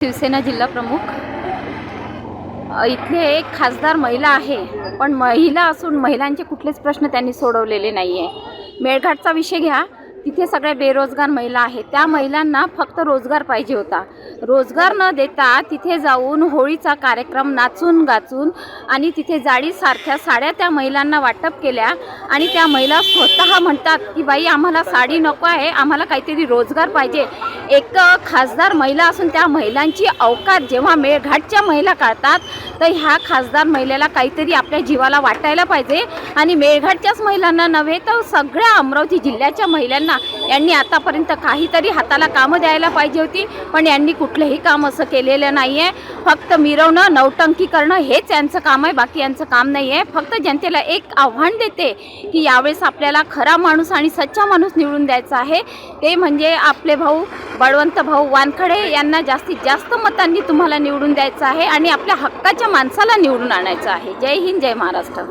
शिवसेना जिल्हा प्रमुख. इथले एक खासदार महिला आहे पण महिला असून महिलांचे कुठलेच प्रश्न त्यांनी सोडवलेले नाही आहे मेळघाटचा विषय घ्या. तिथे सगळ्या बेरोजगार महिला आहेत. त्या महिलांना फक्त रोजगार पाहिजे होता. रोजगार न देता तिथे जाऊन होळीचा कार्यक्रम नाचून गाचून आणि तिथे जाळीसारख्या साड्या त्या महिलांना वाटप केल्या आणि त्या महिला स्वतः म्हणतात की बाई आम्हाला साडी नको आहे. आम्हाला काहीतरी रोजगार पाहिजे. एक खासदार महिला असून त्या महिलांची अवकात जेव्हा मेळघाटच्या महिला काढतात तर ह्या खासदार महिलेला काहीतरी आपल्या जीवाला वाटायला पाहिजे. आणि मेळघाटच्याच महिलांना नव्हे तर सगळ्या अमरावती जिल्ह्याच्या महिलांना यांनी आतापर्यंत काहीतरी हाताला कामं द्यायला पाहिजे होती. पण यांनी कुठलंही काम असं केलेलं नाही आहे फक्त मिरवणं नौटंकी करणं हेच यांचं काम आहे. बाकी यांचं काम नाही आहे फक्त जनतेला एक आव्हान देते की यावेळेस आपल्याला खरा माणूस आणि सच्चा माणूस निवडून द्यायचा आहे. ते म्हणजे आपले भाऊ बळवंत भाऊ वानखडे यांना जास्तीत जास्त मतांनी तुम्हाला निवडून द्यायचं आहे आणि आपल्या हक्काच्या माणसाला निवडून आणायचं आहे. जय हिंद जय महाराष्ट्र.